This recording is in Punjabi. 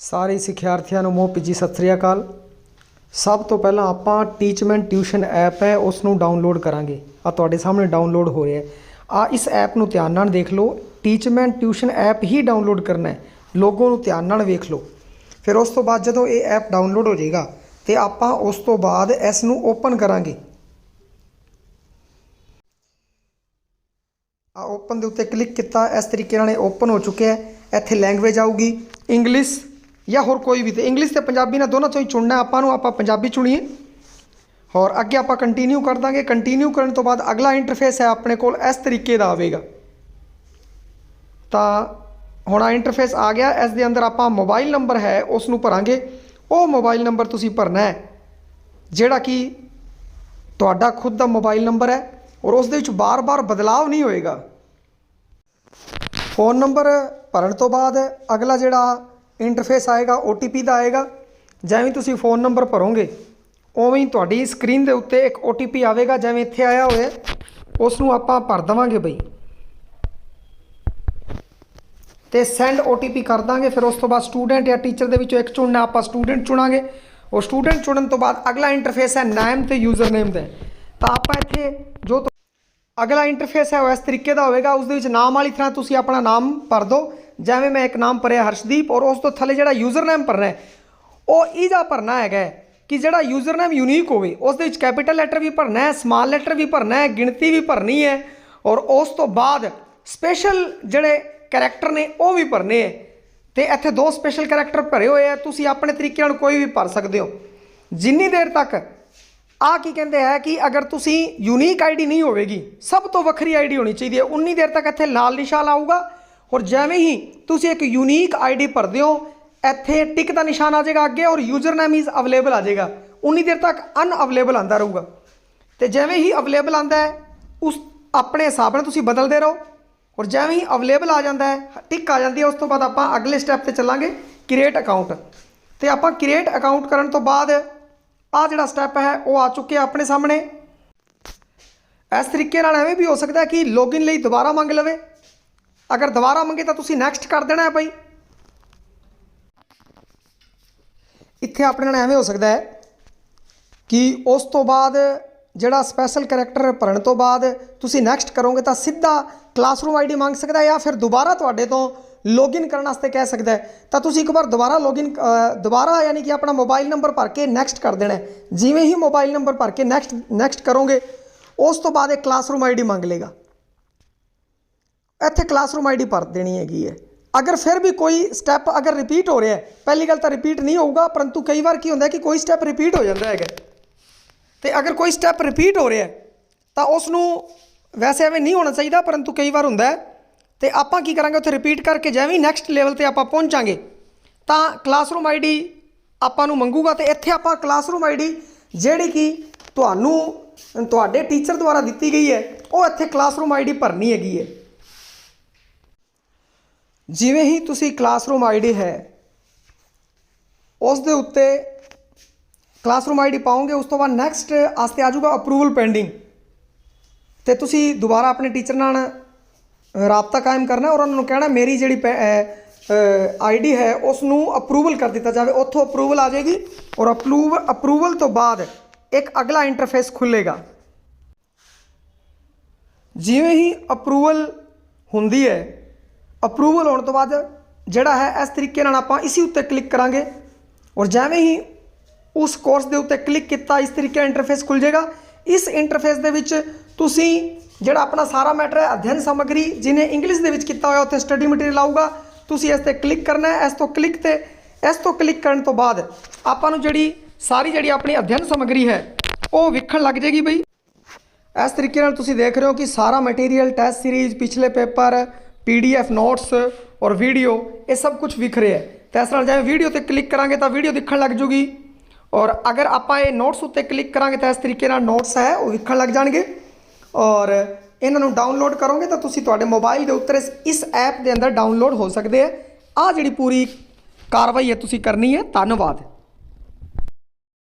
ਸਾਰੇ ਸਿੱਖਿਆਰਥੀਆਂ ਨੂੰ ਮੋਹ ਭਿੱਜੀ, ਸਤਿ ਸ੍ਰੀ ਅਕਾਲ। ਸਭ ਤੋਂ ਪਹਿਲਾਂ ਆਪਾਂ ਟੀਚਮੈਂਟ ਟਿਊਸ਼ਨ ਐਪ ਹੈ ਉਸ ਨੂੰ ਡਾਊਨਲੋਡ ਕਰਾਂਗੇ। ਆ ਤੁਹਾਡੇ ਸਾਹਮਣੇ ਡਾਊਨਲੋਡ ਹੋ ਰਿਹਾ ਹੈ। ਆ ਇਸ ਐਪ ਨੂੰ ਧਿਆਨ ਨਾਲ ਦੇਖ ਲਓ। ਟੀਚਮੈਂਟ ਟਿਊਸ਼ਨ ਐਪ ਹੀ ਡਾਊਨਲੋਡ ਕਰਨਾ ਹੈ। ਲੋਗੋ ਨੂੰ ਧਿਆਨ ਨਾਲ ਵੇਖ ਲਓ। ਫਿਰ ਉਸ ਤੋਂ ਬਾਅਦ ਜਦੋਂ ਇਹ ਐਪ ਡਾਊਨਲੋਡ ਹੋ ਜਾਏਗਾ, ਤੇ ਆਪਾਂ ਉਸ ਤੋਂ ਬਾਅਦ ਇਸ ਨੂੰ ਓਪਨ ਕਰਾਂਗੇ। ਆ ਓਪਨ ਦੇ ਉੱਤੇ ਕਲਿੱਕ ਕੀਤਾ, ਇਸ ਤਰੀਕੇ ਨਾਲ ਇਹ ਓਪਨ ਹੋ ਚੁੱਕਿਆ ਹੈ। ਇੱਥੇ ਲੈਂਗੁਏਜ ਆਊਗੀ। ਇੰਗਲਿਸ਼ ਜਾਂ ਹੋਰ ਕੋਈ ਵੀ ਤੇ ਇੰਗਲਿਸ਼ ਤੇ ਪੰਜਾਬੀ ਨਾਲ ਦੋਨਾਂ ਚੋਂ ਹੀ ਚੁਣਨਾ, ਆਪਾਂ ਨੂੰ ਆਪਾਂ ਪੰਜਾਬੀ ਚੁਣੀਏ। ਔਰ ਅੱਗੇ ਆਪਾਂ ਕੰਟੀਨਿਊ ਕਰ ਦਾਂਗੇ। ਕੰਟੀਨਿਊ ਕਰਨ ਤੋਂ ਬਾਅਦ ਅਗਲਾ ਇੰਟਰਫੇਸ ਹੈ ਆਪਣੇ ਕੋਲ, ਇਸ ਤਰੀਕੇ ਦਾ ਆਵੇਗਾ। ਤਾਂ ਹੁਣ ਆ ਇੰਟਰਫੇਸ ਆ ਗਿਆ, ਇਸ ਦੇ ਅੰਦਰ ਆਪਾਂ ਮੋਬਾਈਲ ਨੰਬਰ ਹੈ ਉਸ ਨੂੰ ਭਰਾਂਗੇ। ਉਹ ਮੋਬਾਈਲ ਨੰਬਰ ਤੁਸੀਂ ਭਰਨਾ ਹੈ, ਜਿਹੜਾ ਕਿ ਤੁਹਾਡਾ ਖੁਦ ਦਾ ਮੋਬਾਈਲ ਨੰਬਰ ਹੈ ਔਰ ਉਸ ਦੇ ਵਿੱਚ ਬਾਰ-ਬਾਰ ਬਦਲਾਵ ਨਹੀਂ ਹੋਏਗਾ। ਫੋਨ ਨੰਬਰ ਭਰਨ ਤੋਂ ਬਾਅਦ ਅਗਲਾ ਜਿਹੜਾ ਇੰਟਰਫੇਸ ਆਏਗਾ OTP ਦਾ ਆਏਗਾ, ਜਿਵੇਂ ਤੁਸੀਂ ਫੋਨ ਨੰਬਰ ਭਰੋਗੇ, ਉਵੇਂ ਹੀ ਤੁਹਾਡੀ ਸਕਰੀਨ ਦੇ ਉੱਤੇ ਇੱਕ OTP ਆਵੇਗਾ, ਜਿਵੇਂ ਇੱਥੇ ਆਇਆ ਹੋਇਆ ਉਸ ਨੂੰ ਆਪਾਂ ਭਰ ਦੇਵਾਂਗੇ ਬਈ। ਤੇ ਸੈਂਡ OTP ਕਰ ਦਾਂਗੇ, ਫਿਰ ਉਸ ਤੋਂ ਬਾਅਦ ਸਟੂਡੈਂਟ ਜਾਂ ਟੀਚਰ ਦੇ ਵਿੱਚੋਂ ਇੱਕ ਚੁਣਨਾ, ਆਪਾਂ ਸਟੂਡੈਂਟ ਚੁਣਾਂਗੇ। ਉਹ ਸਟੂਡੈਂਟ ਚੁਣਨ ਤੋਂ ਬਾਅਦ ਅਗਲਾ ਇੰਟਰਫੇਸ ਹੈ ਨਾਮ ਤੇ ਯੂਜ਼ਰ ਨੇਮ ਦਾ। ਤਾਂ ਆਪਾਂ ਇੱਥੇ ਜੋ ਅਗਲਾ ਇੰਟਰਫੇਸ ਹੈ ਉਹ ਇਸ ਤਰੀਕੇ ਦਾ ਹੋਵੇਗਾ, ਉਸ ਦੇ ਵਿੱਚ ਨਾਮ ਵਾਲੀ ਤਰ੍ਹਾਂ ਤੁਸੀਂ ਆਪਣਾ ਨਾਮ ਭਰ ਦਿਓ। ਜਿਵੇਂ ਮੈਂ ਇੱਕ ਨਾਮ ਭਰਿਆ ਹਰਸ਼ਦੀਪ ਔਰ ਉਸ ਤੋਂ ਥੱਲੇ ਜਿਹੜਾ ਯੂਜ਼ਰ ਨੇਮ ਭਰਨਾ ਹੈ, ਉਹ ਇਹਦਾ ਭਰਨਾ ਹੈਗਾ ਹੈ ਕਿ ਜਿਹੜਾ ਯੂਜ਼ਰ ਨੇਮ ਯੂਨੀਕ ਹੋਵੇ, ਉਸ ਦੇ ਵਿੱਚ ਕੈਪੀਟਲ ਲੈਟਰ ਵੀ ਭਰਨਾ ਹੈ ਸਮਾਲ ਲੈਟਰ ਵੀ ਭਰਨਾ ਹੈ, ਗਿਣਤੀ ਵੀ ਭਰਨੀ ਹੈ ਔਰ ਉਸ ਤੋਂ ਬਾਅਦ ਸਪੈਸ਼ਲ ਜਿਹੜੇ ਕੈਰੈਕਟਰ ਨੇ, ਉਹ ਵੀ ਭਰਨੇ ਹੈ। ਤੇ ਇੱਥੇ ਦੋ ਸਪੈਸ਼ਲ ਕੈਰੈਕਟਰ ਭਰੇ ਹੋਏ ਆ, ਤੁਸੀਂ ਆਪਣੇ ਤਰੀਕੇ ਨਾਲ ਕੋਈ ਵੀ ਭਰ ਸਕਦੇ ਹੋ। ਜਿੰਨੀ ਦੇਰ ਤੱਕ ਆ ਕੀ ਕਹਿੰਦੇ ਹੈ ਕਿ ਅਗਰ ਤੁਸੀਂ ਯੂਨੀਕ ਆਈਡੀ ਨਹੀਂ ਹੋਵੇਗੀ, ਸਭ ਤੋਂ ਵੱਖਰੀ ਆਈਡੀ ਹੋਣੀ ਚਾਹੀਦੀ ਹੈ। ਉਨੀ ਦੇਰ ਤੱਕ ਇੱਥੇ ਲਾਲ ਨਿਸ਼ਾਨ ਆਊਗਾ ਔਰ ਜਿਵੇਂ ਹੀ ਤੁਸੀਂ ਇੱਕ ਯੂਨੀਕ ਆਈਡੀ ਭਰਦੇ ਹੋ, ਇੱਥੇ ਟਿਕ ਦਾ ਨਿਸ਼ਾਨ ਆ ਜਾਏਗਾ ਅੱਗੇ ਔਰ ਯੂਜ਼ਰ ਨੇਮ ਇਜ਼ ਅਵੇਲੇਬਲ ਆ ਜਾਏਗਾ। ਉਨੀ ਦੇਰ ਤੱਕ ਅਨਅਵੇਲੇਬਲ ਆਂਦਾ ਰਹੂਗਾ। ਤੇ ਜਿਵੇਂ ਹੀ ਅਵੇਲੇਬਲ ਆਂਦਾ ਹੈ, ਉਸ ਆਪਣੇ ਹਿਸਾਬ ਨਾਲ ਤੁਸੀਂ ਬਦਲਦੇ ਰਹੋ। ਔਰ ਜਿਵੇਂ ਹੀ ਅਵੇਲੇਬਲ ਆ ਜਾਂਦਾ ਹੈ ਟਿਕ ਆ ਜਾਂਦੀ ਹੈ, ਉਸ ਤੋਂ ਬਾਅਦ ਆਪਾਂ ਅਗਲੇ ਸਟੈਪ ਤੇ ਚੱਲਾਂਗੇ ਕ੍ਰੀਏਟ ਅਕਾਊਂਟ ਤੇ ਆਪਾਂ ਕ੍ਰੀਏਟ ਅਕਾਊਂਟ ਕਰਨ ਤੋਂ ਬਾਅਦ ਆ ਜਿਹੜਾ ਸਟੈਪ ਹੈ, ਉਹ ਆ ਚੁੱਕਿਆ ਆਪਣੇ ਸਾਹਮਣੇ। ਇਸ ਤਰੀਕੇ ਨਾਲ ਐਵੇਂ ਵੀ ਹੋ ਸਕਦਾ ਕਿ ਲੌਗਇਨ ਲਈ ਦੁਬਾਰਾ ਮੰਗ ਲਵੇ। ਅਗਰ ਦੁਬਾਰਾ ਮੰਗੇ ਤਾਂ ਤੁਸੀਂ ਨੈਕਸਟ ਕਰ ਦੇਣਾ ਹੈ ਭਾਈ ਇੱਥੇ ਆਪਣੇ ਨਾਲ ਐਵੇਂ ਹੋ ਸਕਦਾ ਹੈ ਕਿ ਉਸ ਤੋਂ ਬਾਅਦ ਜਿਹੜਾ ਸਪੈਸ਼ਲ ਕੈਰੈਕਟਰ ਭਰਨ ਤੋਂ ਬਾਅਦ ਤੁਸੀਂ ਨੈਕਸਟ ਕਰੋਗੇ ਤਾਂ ਸਿੱਧਾ ਕਲਾਸਰੂਮ ਆਈਡੀ ਮੰਗ ਸਕਦਾ ਹੈ ਜਾਂ ਫਿਰ ਦੁਬਾਰਾ ਤੁਹਾਡੇ ਤੋਂ ਲੌਗਇਨ ਕਰਨ ਵਾਸਤੇ ਕਹਿ ਸਕਦਾ ਹੈ। ਤਾਂ ਤੁਸੀਂ ਇੱਕ ਵਾਰ ਦੁਬਾਰਾ ਲੌਗਇਨ ਦੁਬਾਰਾ ਯਾਨੀ ਕਿ ਆਪਣਾ ਮੋਬਾਈਲ ਨੰਬਰ ਭਰ ਕੇ ਨੈਕਸਟ ਕਰ ਦੇਣਾ ਜਿਵੇਂ ਹੀ ਮੋਬਾਈਲ ਨੰਬਰ ਭਰ ਕੇ ਨੈਕਸਟ ਨੈਕਸਟ ਕਰੋਗੇ, ਉਸ ਤੋਂ ਬਾਅਦ ਇਹ ਕਲਾਸਰੂਮ ਆਈਡੀ ਮੰਗ ਲੇਗਾ। ਇੱਥੇ ਕਲਾਸਰੂਮ ਆਈਡੀ ਭਰ ਦੇਣੀ ਹੈਗੀ ਹੈ। ਅਗਰ ਫਿਰ ਵੀ ਕੋਈ ਸਟੈਪ ਅਗਰ ਰਿਪੀਟ ਹੋ ਰਿਹਾ ਹੈ, ਪਹਿਲੀ ਗੱਲ ਤਾਂ ਰਿਪੀਟ ਨਹੀਂ ਹੋਊਗਾ, ਪਰੰਤੂ ਕਈ ਵਾਰ ਕੀ ਹੁੰਦਾ ਕਿ ਕੋਈ ਸਟੈਪ ਰਿਪੀਟ ਹੋ ਜਾਂਦਾ ਹੈਗਾ। ਤੇ ਅਗਰ ਕੋਈ ਸਟੈਪ ਰਿਪੀਟ ਹੋ ਰਿਹਾ ਤਾਂ ਉਸ ਨੂੰ ਵੈਸੇ ਐਵੇਂ ਨਹੀਂ ਹੋਣਾ ਚਾਹੀਦਾ, ਪਰੰਤੂ ਕਈ ਵਾਰ ਹੁੰਦਾ ਹੈ। ਤੇ ਆਪਾਂ ਕੀ ਕਰਾਂਗੇ, ਉੱਥੇ ਰਿਪੀਟ ਕਰਕੇ ਜਿਵੇਂ ਨੈਕਸਟ ਲੈਵਲ ਤੇ ਆਪਾਂ ਪਹੁੰਚਾਂਗੇ, ਤਾਂ ਕਲਾਸਰੂਮ ਆਈਡੀ ਆਪਾਂ ਨੂੰ ਮੰਗੂਗਾ। ਤੇ ਇੱਥੇ ਆਪਾਂ ਕਲਾਸਰੂਮ ਆਈਡੀ ਜਿਹੜੀ ਕਿ ਤੁਹਾਨੂੰ, ਤੁਹਾਡੇ ਟੀਚਰ ਦੁਆਰਾ ਦਿੱਤੀ ਗਈ ਹੈ, ਉਹ ਇੱਥੇ ਕਲਾਸਰੂਮ ਆਈਡੀ ਭਰਨੀ ਹੈਗੀ ਹੈ। ਜਿਵੇਂ ਹੀ ਤੁਸੀਂ ਕਲਾਸਰੂਮ ਆਈਡੀ ਹੈ, ਉਸ ਦੇ ਉੱਤੇ ਕਲਾਸਰੂਮ ਆਈਡੀ ਪਾਓਗੇ, ਉਸ ਤੋਂ ਬਾਅਦ ਨੈਕਸਟ ਆਸਤੇ ਆ ਜਾਊਗਾ ਅਪਰੂਵਲ ਪੈਂਡਿੰਗ ਤੇ ਤੁਸੀਂ ਦੁਬਾਰਾ ਆਪਣੇ ਟੀਚਰ ਨਾਲ ਰਾਬਤਾ ਕਾਇਮ ਕਰਨਾ ਔਰ ਉਹਨਾਂ ਨੂੰ ਕਹਿਣਾ, ਮੇਰੀ ਜਿਹੜੀ ਆਈਡੀ ਹੈ ਉਸ ਨੂੰ ਅਪਰੂਵਲ ਕਰ ਦਿੱਤਾ ਜਾਵੇ। ਉੱਥੋਂ ਅਪਰੂਵਲ ਆ ਜਾਏਗੀ ਔਰ ਅਪਰੂਵਲ ਅਪਰੂਵਲ ਤੋਂ ਬਾਅਦ ਇੱਕ ਅਗਲਾ ਇੰਟਰਫੇਸ ਖੁੱਲੇਗਾ। ਜਿਵੇਂ ਹੀ ਅਪਰੂਵਲ ਹੁੰਦੀ ਹੈ ਅਪਰੂਵਲ ਹੋਣ ਤੋਂ ਬਾਅਦ ਜਿਹੜਾ ਹੈ ਇਸ ਤਰੀਕੇ ਨਾਲ ਆਪਾਂ ਇਸੇ ਉੱਤੇ ਕਲਿੱਕ ਕਰਾਂਗੇ ਔਰ ਜਿਵੇਂ ਹੀ ਉਸ ਕੋਰਸ ਦੇ ਉੱਤੇ ਕਲਿੱਕ ਕੀਤਾ, ਇਸ ਤਰੀਕੇ ਦਾ ਇੰਟਰਫੇਸ ਖੁੱਲ ਜਾਏਗਾ। ਇਸ ਇੰਟਰਫੇਸ ਦੇ ਵਿੱਚ ਤੁਸੀਂ ਜਿਹੜਾ ਆਪਣਾ ਸਾਰਾ ਮੈਟਰ ਹੈ, ਅਧਿਐਨ ਸਮੱਗਰੀ ਜਿਹਨੇ ਇੰਗਲਿਸ਼ ਦੇ ਵਿੱਚ ਕੀਤਾ ਹੋਇਆ, ਉੱਥੇ ਸਟੱਡੀ ਮਟੀਰੀਅਲ ਆਊਗਾ। ਤੁਸੀਂ ਇਸ ਤੇ ਕਲਿੱਕ ਕਰਨਾ ਹੈ। ਇਸ ਤੋਂ ਕਲਿੱਕ ਤੇ, ਇਸ ਤੋਂ ਕਲਿੱਕ ਕਰਨ ਤੋਂ ਬਾਅਦ ਆਪਾਂ ਨੂੰ ਜਿਹੜੀ ਸਾਰੀ ਜਿਹੜੀ ਆਪਣੀ ਅਧਿਐਨ ਸਮੱਗਰੀ ਹੈ, ਉਹ ਵਿਖਣ ਲੱਗ ਜਾਏਗੀ ਬਈ। ਇਸ ਤਰੀਕੇ ਨਾਲ ਤੁਸੀਂ ਦੇਖ ਰਹੇ ਹੋ ਕਿ ਸਾਰਾ ਮਟੀਰੀਅਲ ਟੈਸਟ ਸੀਰੀਜ਼ ਪਿਛਲੇ ਪੇਪਰ ਪੀਡੀਐਫ ਨੋਟਸ ਔਰ ਵੀਡੀਓ ਇਹ ਸਭ ਕੁਝ ਵਿਖ ਰਿਹਾ ਹੈ। ਤੇ ਇਸ ਨਾਲ ਜਿਵੇਂ ਵੀਡੀਓ ਤੇ ਕਲਿੱਕ ਕਰਾਂਗੇ ਤਾਂ ਵੀਡੀਓ ਦਿਖਣ ਲੱਗ ਜੂਗੀ। ਔਰ ਅਗਰ ਆਪਾਂ ਇਹ ਨੋਟਸ ਉੱਤੇ ਕਲਿੱਕ ਕਰਾਂਗੇ ਤਾਂ ਇਸ ਤਰੀਕੇ ਨਾਲ ਨੋਟਸ ਹੈ, ਉਹ ਵਿਖਣ ਲੱਗ ਜਾਣਗੇ। ਔਰ ਇਹਨਾਂ ਨੂੰ ਡਾਊਨਲੋਡ ਕਰੋਗੇ ਤਾਂ ਤੁਸੀਂ ਤੁਹਾਡੇ ਮੋਬਾਈਲ ਦੇ ਉੱਤੇ ਇਸ- ਇਸ ਐਪ ਦੇ ਅੰਦਰ ਡਾਊਨਲੋਡ ਹੋ ਸਕਦੇ ਆ ਆ ਜਿਹੜੀ ਪੂਰੀ ਕਾਰਵਾਈ ਹੈ ਤੁਸੀਂ ਕਰਨੀ ਹੈ। ਧੰਨਵਾਦ।